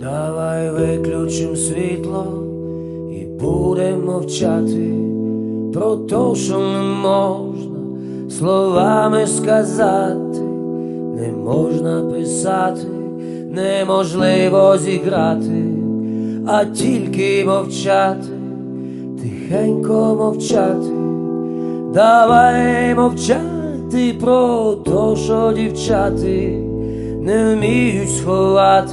Давай виключим світло і будемо мовчати про те, що не можна словами сказати, не можна писати, неможливо зіграти, а тільки мовчати, тихенько мовчати. Давай мовчати про то, що дівчати не вміють сховати,